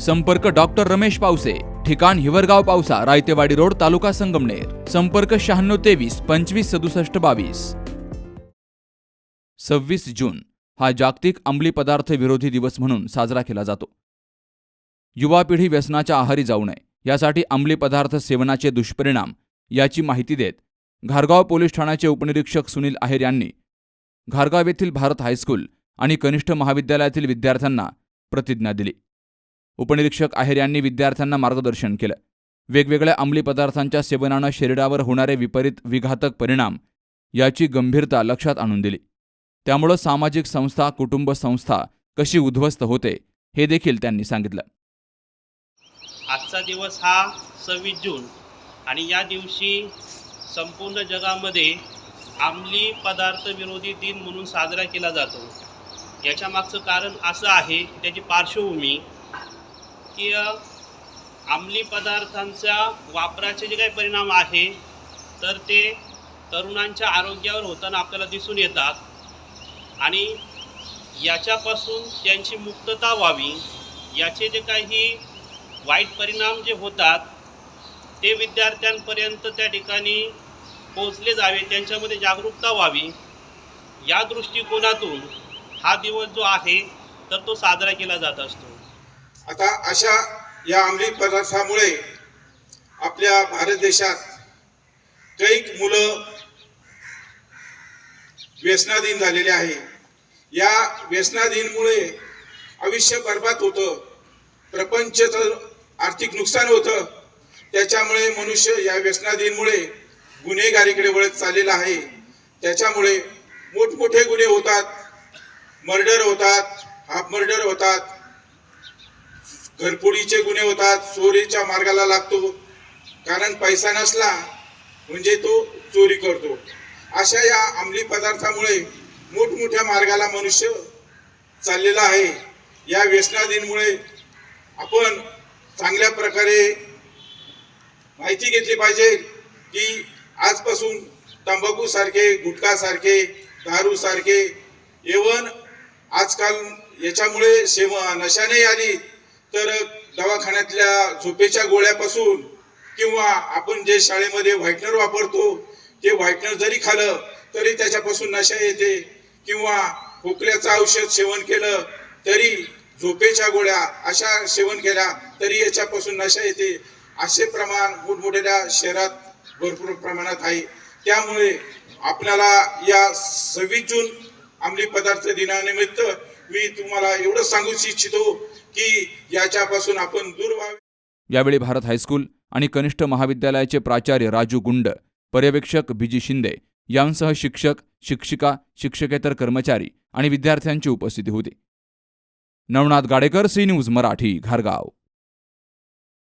संपर्क डॉक्टर रमेश पावसे ठिकाण हिवरगाव पावसा रायतेवाडी रोड तालुका संगमनेर. संपर्क शहाण्णव तेवीस पंचवीस सदुसष्ट बावीस. सव्वीस जून. हा जागतिक अंमली पदार्थ विरोधी दिवस म्हणून साजरा केला जातो. युवा पिढी व्यसनाच्या आहारी जाऊ नये. यासाठी अंमली पदार्थ सेवनाचे दुष्परिणाम याची माहिती देत घारगाव पोलीस ठाण्याचे उपनिरीक्षक सुनील आहेर यांनी घारगाव येथील भारत हायस्कूल आणि कनिष्ठ महाविद्यालयातील विद्यार्थ्यांना प्रतिज्ञा दिली. उपनिरीक्षक आहेर यांनी विद्यार्थ्यांना मार्गदर्शन केलं. वेगवेगळ्या अंमली पदार्थांच्या सेवनानं शरीरावर होणारे विपरीत विघातक परिणाम याची गंभीरता लक्षात आणून दिली. त्यामुळं सामाजिक संस्था कुटुंब संस्था कशी उद्ध्वस्त होते हे देखील त्यांनी सांगितलं. आजचा दिवस हा सव्वीस जून आणि या दिवशी संपूर्ण जगामध्ये आमली पदार्थ विरोधी दिन म्हणून साजरा केला जातो. याच्या मागचं कारण असं आहे की त्याची पार्श्वभूमी की अंमली पदार्थांच्या वापराचे जे काही परिणाम आहे तर ते तरुणांच्या आरोग्यावर होताना आपल्याला दिसून येतात. आणि याच्यापासून त्यांची मुक्तता व्हावी याचे जे काही वाईट परिणाम जे होतात ते विद्यार्थ्यांपर्यंत त्या ठिकाणी पोचले जावे त्यांच्यामध्ये जागरूकता व्हावी. या दृष्टिकोनातून हा दिवस जो आहे तर तो साजरा केला जात असतो. आता अशा या अंमली पदार्थामुळे आपल्या भारत देशात कैक मुलं व्यसनाधीन झालेले आहे. या व्यसनाधीनमुळे आयुष्य बर्बाद होतं प्रपंचचं आर्थिक नुकसान होतं त्याच्यामुळे मनुष्य या व्यसनाधीनमुळे गुन्हेगारीकडे वळत चाललेला आहे. त्याच्यामुळे मोठमोठे गुन्हे होतात मर्डर होतात हाफ मर्डर होतात घरफोडीचे गुन्हे होतात चोरीच्या मार्गाला लागतो. कारण पैसा नसला म्हणजे तो चोरी करतो. अशा या अंमली पदार्थामुळे मोठमोठ्या मार्गाला मनुष्य चाललेला आहे. या व्यसनाधीनमुळे आपण चांगल्या प्रकारे माहिती घेतली पाहिजे की आजपासून तंबाखू सारखे गुटखा सारखे दारू सारखे एवन आजकाल याच्यामुळे सेवा नशाने आली तर दवाखान्यातल्या झोपेच्या गोळ्यापासून किंवा आपण जे शाळेमध्ये व्हाईटनर वापरतो ते व्हाईटनर जरी खालं तरी त्याच्यापासून नशा येते किंवा खोकल्याचं औषध सेवन केलं तरी झोपेच्या गोळ्या अशा सेवन केल्या तरी याच्यापासून नशा येते. असे प्रमाण मोठमोठ्या शहरात भरपूर प्रमाणात आहे. त्यामुळे आपल्याला या सव्वीस जून अंमली पदार्थ दिनानिमित्त मी तुम्हाला एवढं सांगू इच्छितो की याच्यापासून आपण दूर व्हावे. यावेळी भारत हायस्कूल आणि कनिष्ठ महाविद्यालयाचे प्राचार्य राजू गुंड पर्यवेक्षक बिजी शिंदे यांसह शिक्षक शिक्षिका शिक्षकेतर कर्मचारी आणि विद्यार्थ्यांची उपस्थिती होती. Navnath Gadekar C news Marathi घारगाव.